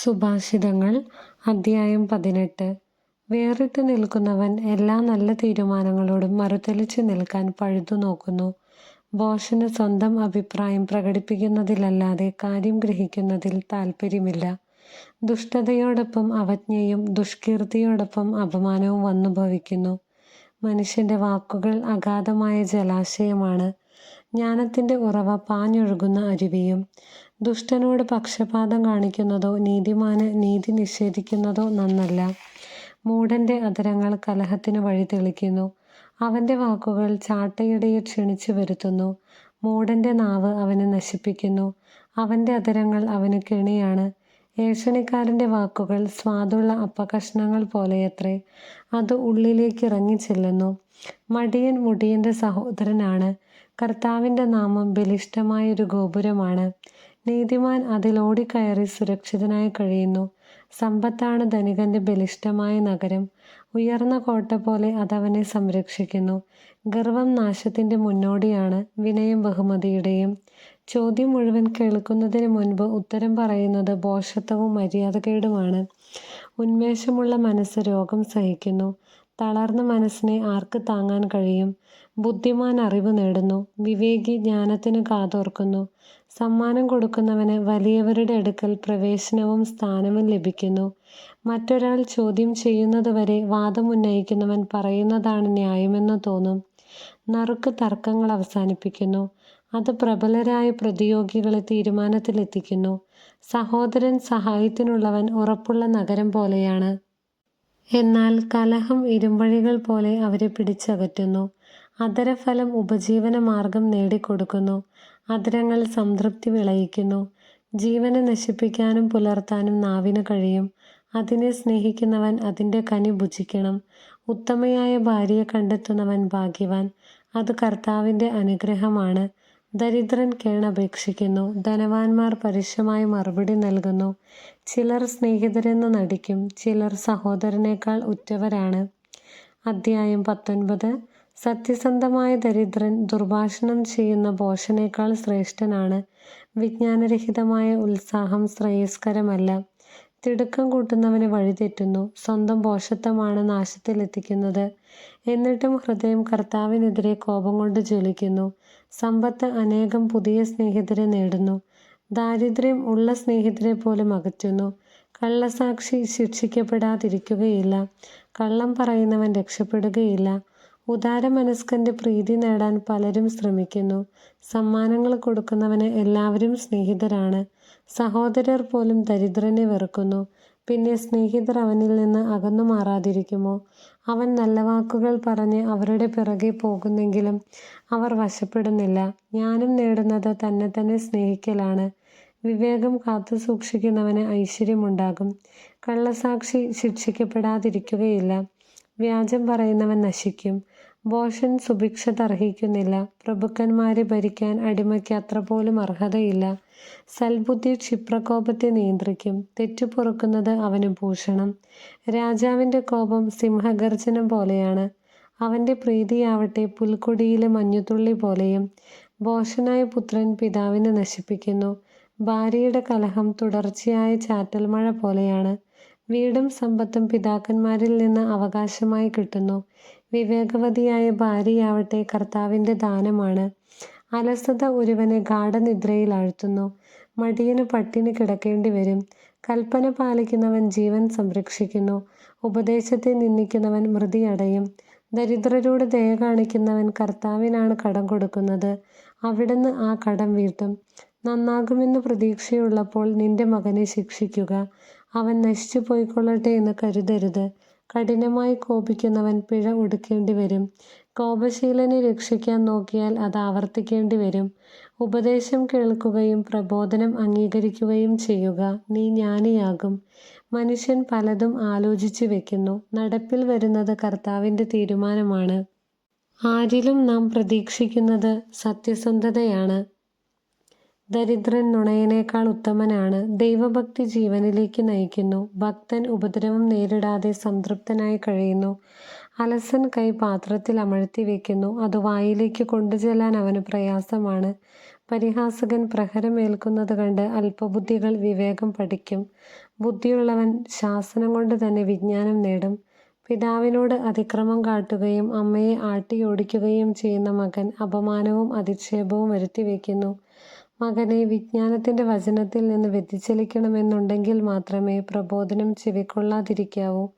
സുഭാഷിതങ്ങൾ. അധ്യായം പതിനെട്ട്. വേറിട്ട് നിൽക്കുന്നവൻ എല്ലാ നല്ല തീരുമാനങ്ങളോടും മറുതലിച്ചു നിൽക്കാൻ പഴുതു നോക്കുന്നു. ബോഷന് സ്വന്തം അഭിപ്രായം പ്രകടിപ്പിക്കുന്നതിലല്ലാതെ കാര്യം ഗ്രഹിക്കുന്നതിൽ താൽപ്പര്യമില്ല. ദുഷ്ടതയോടൊപ്പം അവജ്ഞയും ദുഷ്കീർത്തിയോടൊപ്പം അപമാനവും വന്നു ഭവിക്കുന്നു. മനുഷ്യന്റെ വാക്കുകൾ അഗാധമായ ജലാശയമാണ്. ജ്ഞാനത്തിന്റെ ഉറവ പാഞ്ഞൊഴുകുന്ന അരുവിയും ദുഷ്ടനോട് പക്ഷപാതം കാണിക്കുന്നതോ നീതിമാന് നീതി നിഷേധിക്കുന്നതോ നന്നല്ല. മൂഢന്റെ അധരങ്ങൾ കലഹത്തിന് വഴി തെളിക്കുന്നു. അവന്റെ വാക്കുകൾ ചാട്ടയിടയെ ക്ഷണിച്ചു വരുത്തുന്നു. മൂഢന്റെ നാവ് അവനെ നശിപ്പിക്കുന്നു. അവന്റെ അധരങ്ങൾ അവന് കെണിയാണ്. ഏഷണിക്കാരന്റെ വാക്കുകൾ സ്വാദുള്ള അപ്പകഷ്ണങ്ങൾ പോലെയത്രേ. അത് ഉള്ളിലേക്ക് ഇറങ്ങി ചെല്ലുന്നു. മടിയൻ മുടിയന്റെ സഹോദരനാണ്. കർത്താവിന്റെ നാമം ബലിഷ്ഠമായൊരു ഗോപുരമാണ്. നീതിമാൻ അതിൽ ഓടിക്കയറി സുരക്ഷിതനായി കഴിയുന്നു. സമ്പത്താണ് ധനികന്റെ ബലിഷ്ഠമായ നഗരം. ഉയർന്ന കോട്ട പോലെ അതവനെ സംരക്ഷിക്കുന്നു. ഗർവം നാശത്തിന്റെ മുന്നോടിയാണ് വിനയം ബഹുമതിയുടെയും. ചോദ്യം മുഴുവൻ കേൾക്കുന്നതിന് മുൻപ് ഉത്തരം പറയുന്നത് ബോഷത്വവും മര്യാദകേടുമാണ്. ഉന്മേഷമുള്ള മനസ്സ് രോഗം സഹിക്കുന്നു. തളർന്ന മനസ്സിനെ ആർക്ക് താങ്ങാൻ കഴിയും? ബുദ്ധിമാൻ അറിവ് നേടുന്നു. വിവേകി ജ്ഞാനത്തിന് കാതോർക്കുന്നു. സമ്മാനം കൊടുക്കുന്നവന് വലിയവരുടെ അടുക്കൽ പ്രവേശനവും സ്ഥാനവും ലഭിക്കുന്നു. മറ്റൊരാൾ ചോദ്യം ചെയ്യുന്നതുവരെ വാദമുന്നയിക്കുന്നവൻ പറയുന്നതാണ് ന്യായമെന്ന് തോന്നും. നറുക്ക് തർക്കങ്ങൾ അവസാനിപ്പിക്കുന്നു. അത് പ്രബലരായ പ്രതിയോഗികളെ തീരുമാനത്തിലെത്തിക്കുന്നു. സഹോദരൻ സഹായത്തിനുള്ളവൻ ഉറപ്പുള്ള നഗരം പോലെയാണ്. എന്നാൽ കലഹം ഇരുമ്പഴികൾ പോലെ അവരെ പിടിച്ചകറ്റുന്നു. അധരഫലം ഉപജീവന മാർഗം നേടിക്കൊടുക്കുന്നു. അധരങ്ങൾ സംതൃപ്തി വിളയിക്കുന്നു. ജീവനെ നശിപ്പിക്കാനും പുലർത്താനും നാവിന് കഴിയും. അതിനെ സ്നേഹിക്കുന്നവൻ അതിന്റെ കനി ഭുജിക്കണം. ഉത്തമയായ ഭാര്യയെ കണ്ടെത്തുന്നവൻ ഭാഗ്യവാൻ. അത് കർത്താവിന്റെ അനുഗ്രഹമാണ്. ദരിദ്രൻ കേണപേക്ഷിക്കുന്നു. ധനവാന്മാർ പരുഷമായി മറുപടി നൽകുന്നു. ചിലർ സ്നേഹിതരെന്ന് നടിക്കും. ചിലർ സഹോദരനേക്കാൾ ഉറ്റവരാണ്. അദ്ധ്യായം പത്തൊൻപത്. സത്യസന്ധമായ ദരിദ്രൻ ദുർഭാഷണം ചെയ്യുന്ന ഭോഷനേക്കാൾ ശ്രേഷ്ഠനാണ്. വിജ്ഞാനരഹിതമായ ഉത്സാഹം ശ്രേയസ്കരമല്ല. തിടുക്കം കൂട്ടുന്നവന് വഴിതെറ്റുന്നു സ്വന്തം ഭോഷത്വമാണ് നാശത്തിലെത്തിക്കുന്നത്. എന്നിട്ടും ഹൃദയം കർത്താവിനെതിരെ കോപം കൊണ്ട് ജ്വലിക്കുന്നു. സമ്പത്ത് അനേകം പുതിയ സ്നേഹിതരെ നേടുന്നു. ദാരിദ്ര്യം ഉള്ള സ്നേഹിതരെ പോലും അകറ്റുന്നു. കള്ളസാക്ഷി ശിക്ഷിക്കപ്പെടാതിരിക്കുകയില്ല. കള്ളം പറയുന്നവൻ രക്ഷപ്പെടുകയില്ല. ഉദാരമനസ്കന്റെ പ്രീതി നേടാൻ പലരും ശ്രമിക്കുന്നു. സമ്മാനങ്ങൾ കൊടുക്കുന്നവന് എല്ലാവരും സ്നേഹിതരാണ്. സഹോദരർ പോലും ദരിദ്രനെ വെറുക്കുന്നു. പിന്നെ സ്നേഹിതർ അവനിൽ നിന്ന് അകന്നു മാറാതിരിക്കുമോ? അവൻ നല്ല വാക്കുകൾ പറഞ്ഞ് അവരുടെ പിറകെ പോകുന്നെങ്കിലും അവർ വശപ്പെടുന്നില്ല. ജ്ഞാനം നേടുന്നത് തന്നെ തന്നെ സ്നേഹിക്കലാണ്. വിവേകം കാത്തു സൂക്ഷിക്കുന്നവന് ഐശ്വര്യമുണ്ടാകും. കള്ളസാക്ഷി ശിക്ഷിക്കപ്പെടാതിരിക്കുകയില്ല. വ്യാജം പറയുന്നവൻ നശിക്കും. ഭോഷൻ സുഭിക്ഷത അർഹിക്കുന്നില്ല പ്രഭുക്കന്മാരെ ഭരിക്കാൻ അടിമയ്ക്ക് അത്ര പോലും അർഹതയില്ല. സൽബുദ്ധി ക്ഷിപ്രകോപത്തെ നിയന്ത്രിക്കും. തെറ്റു പൊറുക്കുന്നത് അവന് ഭൂഷണം. രാജാവിന്റെ കോപം സിംഹഗർജനം പോലെയാണ്. അവന്റെ പ്രീതിയാവട്ടെ പുൽക്കൊടിയിലെ മഞ്ഞുതുള്ളി പോലെയും. ഭോഷനായ പുത്രൻ പിതാവിനെ നശിപ്പിക്കുന്നു. ഭാര്യയുടെ കലഹം തുടർച്ചയായ ചാറ്റൽ മഴ പോലെയാണ്. വീടും സമ്പത്തും പിതാക്കന്മാരിൽ നിന്ന് അവകാശമായി കിട്ടുന്നു. വിവേകവതിയായ ഭാര്യയാവട്ടെ കർത്താവിന്റെ ദാനമാണ്. അലസത ഒരുവനെ ഗാഠനിദ്രയിൽ ആഴ്ത്തുന്നു. മടിയന് പട്ടിണി കിടക്കേണ്ടി വരും. കൽപ്പന പാലിക്കുന്നവൻ ജീവൻ സംരക്ഷിക്കുന്നു. ഉപദേശത്തെ നിന്ദിക്കുന്നവൻ മൃതി അടയും. ദരിദ്രരോട് ദയ കാണിക്കുന്നവൻ കർത്താവിനാണ് കടം കൊടുക്കുന്നത്. അവിടുന്ന് ആ കടം വീട്ടും. നന്നാകുമെന്ന് പ്രതീക്ഷയുള്ളപ്പോൾ നിന്റെ മകനെ ശിക്ഷിക്കുക. അവൻ നശിച്ചു പോയിക്കൊള്ളട്ടെ എന്ന് കരുതരുത്. കഠിനമായി കോപിക്കുന്നവൻ പിഴ ഒടുക്കേണ്ടി വരും. കോപശീലനെ രക്ഷിക്കാൻ നോക്കിയാൽ അത് ആവർത്തിക്കേണ്ടി വരും. ഉപദേശം കേൾക്കുകയും പ്രബോധനം അംഗീകരിക്കുകയും ചെയ്യുക നീ ജ്ഞാനിയാകും. മനുഷ്യൻ പലതും ആലോചിച്ചു വെക്കുന്നു. നടപ്പിൽ വരുന്നത് കർത്താവിന്റെ തീരുമാനമാണ്. ആരിലും നാം പ്രതീക്ഷിക്കുന്നത് സത്യസന്ധതയാണ്. ദരിദ്രൻ നുണയനേക്കാൾ ഉത്തമനാണ്. ദൈവഭക്തി ജീവനിലേക്ക് നയിക്കുന്നു. ഭക്തൻ ഉപദ്രവം നേരിടാതെ സംതൃപ്തനായി കഴിയുന്നു. അലസൻ കൈ പാത്രത്തിൽ അമഴ്ത്തി വെക്കുന്നു. അത് വായിലേക്ക് കൊണ്ടുചെല്ലാൻ അവന് പ്രയാസമാണ്. പരിഹാസകൻ പ്രഹരമേൽക്കുന്നത് കണ്ട് അല്പബുദ്ധികൾ വിവേകം പഠിക്കും. ബുദ്ധിയുള്ളവൻ ശാസനം കൊണ്ട് തന്നെ വിജ്ഞാനം നേടും. പിതാവിനോട് അതിക്രമം കാട്ടുകയും അമ്മയെ ആട്ടിയോടിക്കുകയും ചെയ്യുന്ന മകൻ അപമാനവും അധിക്ഷേപവും വരുത്തിവെക്കുന്നു മകനെ വിജ്ഞാനത്തിന്റെ വചനത്തിൽ നിന്ന് വ്യതിചലിക്കണമെന്നുണ്ടെങ്കിൽ മാത്രമേ പ്രബോധനം ചെവിക്കൊള്ളാതിരിക്കാവൂ.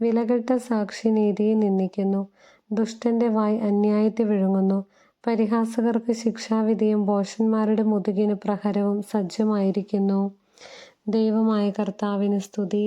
വിലകെട്ട സാക്ഷി നീതിയെ നിന്ദിക്കുന്നു. ദുഷ്ടന്റെ വായ് അന്യായത്തെ വിഴുങ്ങുന്നു. പരിഹാസകർക്ക് ശിക്ഷാവിധിയും ബോഷന്മാരുടെ മുതുകിന് പ്രഹരവും സജ്ജമായിരിക്കുന്നു. ദൈവമായ കർത്താവിന് സ്തുതി.